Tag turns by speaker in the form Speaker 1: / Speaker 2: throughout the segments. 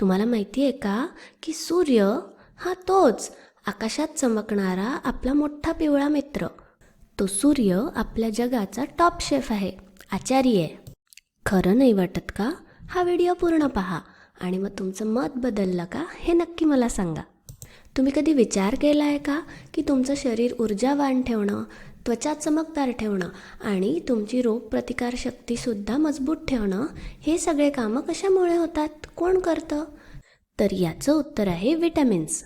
Speaker 1: तुम्हाला माहिती आहे का की सूर्य हा तोच आकाशात चमकणारा आपला मोठा पिवळा मित्र. तो सूर्य आपल्या जगाचा टॉप शेफ आहे आचारी आहे. खरं नाही वाटत का? हा व्हिडिओ पूर्ण पहा आणि मग तुमचं मत बदललं का हे नक्की मला सांगा. तुम्ही कधी विचार केला आहे का की तुमचं शरीर ऊर्जावान ठेवणं त्वचा चमकदार ठेवणं आणि तुमची रोगप्रतिकारशक्तीसुद्धा मजबूत ठेवणं हे सगळे कामं कशामुळे होतात? कोण करतं? तर याचं उत्तर आहे विटॅमिन्स.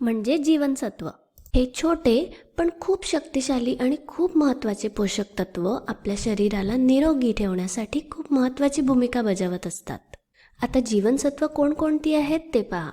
Speaker 1: म्हणजे जीवनसत्व. हे छोटे पण खूप शक्तिशाली आणि खूप महत्त्वाचे पोषक तत्व आपल्या शरीराला निरोगी ठेवण्यासाठी खूप महत्त्वाची भूमिका बजावत असतात. आता जीवनसत्व कोणकोणती आहेत ते पहा.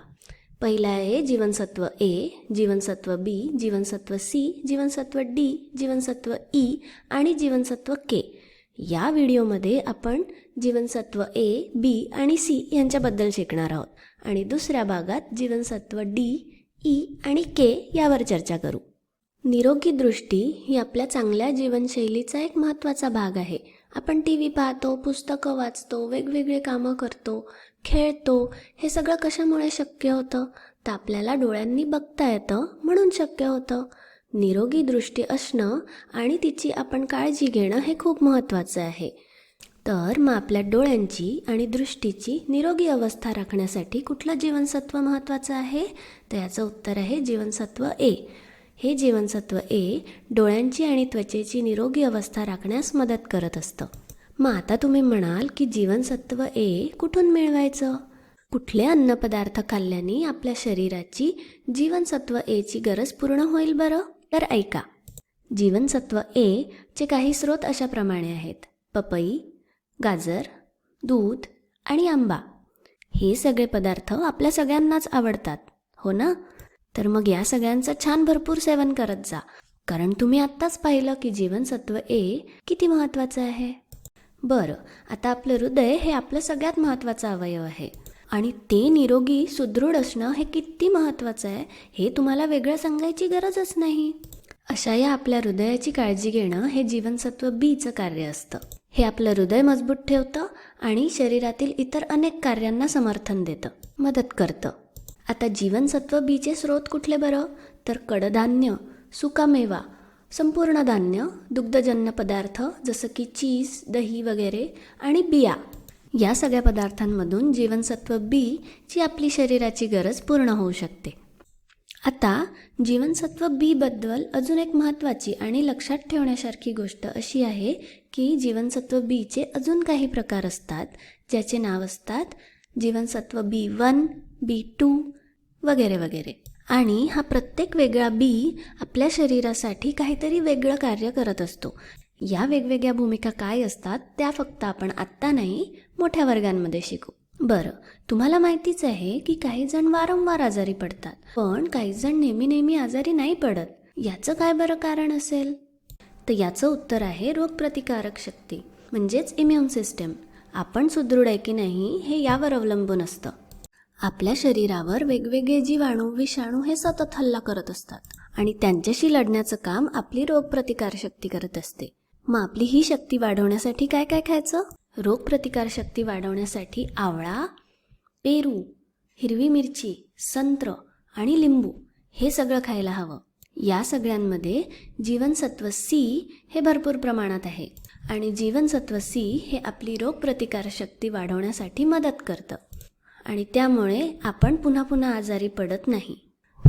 Speaker 1: पहिला आहे जीवनसत्व ए जीवनसत्व बी जीवनसत्व सी जीवनसत्व डी जीवनसत्व ई आणि जीवनसत्व के. या व्हिडिओमध्ये आपण जीवनसत्व ए बी आणि सी यांच्याबद्दल शिकणार आहोत. आणि दुसऱ्या भागात जीवनसत्व डी ई आणि के यावर चर्चा करू. निरोगी दृष्टी ही आपल्या चांगल्या जीवनशैलीचा एक महत्त्वाचा भाग आहे. आपण टी व्ही पाहतो पुस्तकं वाचतो वेगवेगळे कामं करतो खेळतो हे सगळं कशामुळे शक्य होतं? तर आपल्याला डोळ्यांनी बघता येतं म्हणून शक्य होतं. निरोगी दृष्टी असणं आणि तिची आपण काळजी घेणं हे खूप महत्त्वाचं आहे. तर मग आपल्या डोळ्यांची आणि दृष्टीची निरोगी अवस्था राखण्यासाठी कुठलं जीवनसत्व महत्त्वाचं आहे? तर याचं उत्तर आहे जीवनसत्व ए. हे जीवनसत्व ए डोळ्यांची आणि त्वचेची निरोगी अवस्था राखण्यास मदत करत असतं. मग आता तुम्ही म्हणाल की जीवनसत्व ए कुठून मिळवायचं? कुठले अन्नपदार्थ खाल्ल्याने आपल्या शरीराची जीवनसत्व एची गरज पूर्ण होईल बरं? तर ऐका. जीवनसत्व ए चे काही स्रोत अशाप्रमाणे आहेत. पपई गाजर दूध आणि आंबा. हे सगळे पदार्थ आपल्या सगळ्यांनाच आवडतात हो ना? तर मग या सगळ्यांचं छान भरपूर सेवन करत जा. कारण तुम्ही आत्ताच पाहिलं की जीवनसत्व ए किती महत्त्वाचं आहे. बरं आता आपलं हृदय हे आपलं सगळ्यात महत्त्वाचं अवयव आहे. आणि ते निरोगी सुदृढ असणं हे किती महत्त्वाचं आहे हे तुम्हाला वेगळं सांगायची गरजच नाही. अशा या आपल्या हृदयाची काळजी घेणं हे जीवनसत्व बीचं कार्य असतं. हे आपलं हृदय मजबूत ठेवतं आणि शरीरातील इतर अनेक कार्यांना समर्थन देतं मदत करतं. आता जीवनसत्व बीचे स्रोत कुठले बरं? तर कडधान्य सुकामेवा संपूर्ण धान्य दुग्धजन्य पदार्थ जसं की चीज दही वगैरे आणि बिया. या सगळ्या पदार्थांमधून जीवनसत्व बी ची आपली शरीराची गरज पूर्ण होऊ शकते. आता जीवनसत्व बीबद्दल अजून एक महत्त्वाची आणि लक्षात ठेवण्यासारखी गोष्ट अशी आहे की जीवनसत्व बीचे अजून काही प्रकार असतात ज्याचे नाव असतात जीवनसत्व बी वन बी टू वगैरे वगैरे. आणि हा प्रत्येक वेगळा बी आपल्या शरीरासाठी काहीतरी वेगळं कार्य करत असतो. या वेगवेगळ्या भूमिका काय असतात त्या फक्त आपण आत्ता नाही मोठ्या वर्गांमध्ये शिकू. बरं तुम्हाला माहितीच आहे की काही जण वारंवार आजारी पडतात पण काही जण नेहमी नेहमी आजारी नाही पडत. याचं काय बरं कारण असेल? तर याचं उत्तर आहे रोगप्रतिकारक शक्ती म्हणजेच इम्युन सिस्टम आपण सुदृढ आहे की नाही हे यावर अवलंबून असतं. आपल्या शरीरावर वेगवेगळे जीवाणू विषाणू हे सतत हल्ला करत असतात आणि त्यांच्याशी लढण्याचं काम आपली रोगप्रतिकारशक्ती करत असते. मग आपली ही शक्ती वाढवण्यासाठी काय काय खायचं? रोगप्रतिकारशक्ती वाढवण्यासाठी आवळा पेरू हिरवी मिरची संत्र आणि लिंबू हे सगळं खायला हवं. या सगळ्यांमध्ये जीवनसत्व सी हे भरपूर प्रमाणात आहे आणि जीवनसत्व सी हे आपली रोगप्रतिकारशक्ती वाढवण्यासाठी मदत करतं. आणि त्यामुळे आपण पुन्हा पुन्हा आजारी पडत नाही.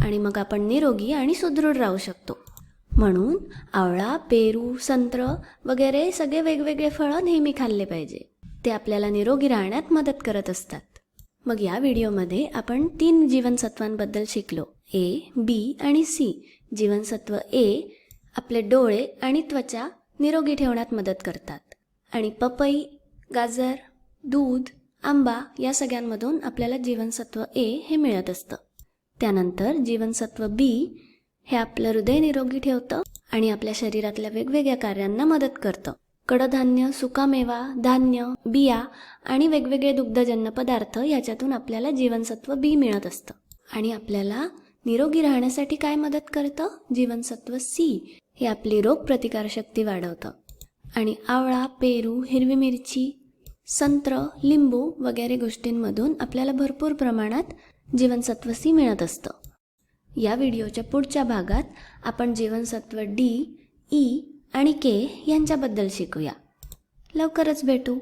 Speaker 1: आणि मग आपण निरोगी आणि सुदृढ राहू शकतो. म्हणून आवळा पेरू संत्र वगैरे सगळे वेगवेगळे फळं नेहमी खाल्ले पाहिजे. ते आपल्याला निरोगी राहण्यात मदत करत असतात. मग या व्हिडिओमध्ये आपण तीन जीवनसत्वांबद्दल शिकलो. ए बी आणि सी जीवनसत्व ए आपले डोळे आणि त्वचा निरोगी ठेवण्यात मदत करतात. आणि पपई गाजर दूध आंबा या सगळ्यांमधून आपल्याला जीवनसत्व ए हे मिळत असतं. त्यानंतर जीवनसत्व बी हे आपलं हृदय निरोगी ठेवतं आणि आपल्या शरीरातल्या वेगवेगळ्या कार्यांना मदत करतं. कडधान्य सुकामेवा धान्य बिया आणि वेगवेगळे दुग्धजन्य पदार्थ याच्यातून आपल्याला जीवनसत्व बी मिळत असतं. आणि आपल्याला निरोगी राहण्यासाठी काय मदत करतं? जीवनसत्व सी हे आपली रोगप्रतिकारशक्ती वाढवतं. आणि आवळा पेरू हिरवी मिरची संत्र लिंबू वगैरे गोष्टींमधून आपल्याला भरपूर प्रमाणात जीवनसत्व सी मिळत असतं. या व्हिडिओच्या पुढच्या भागात आपण जीवनसत्व डी ई आणि के यांच्याबद्दल शिकूया. लवकरच भेटू.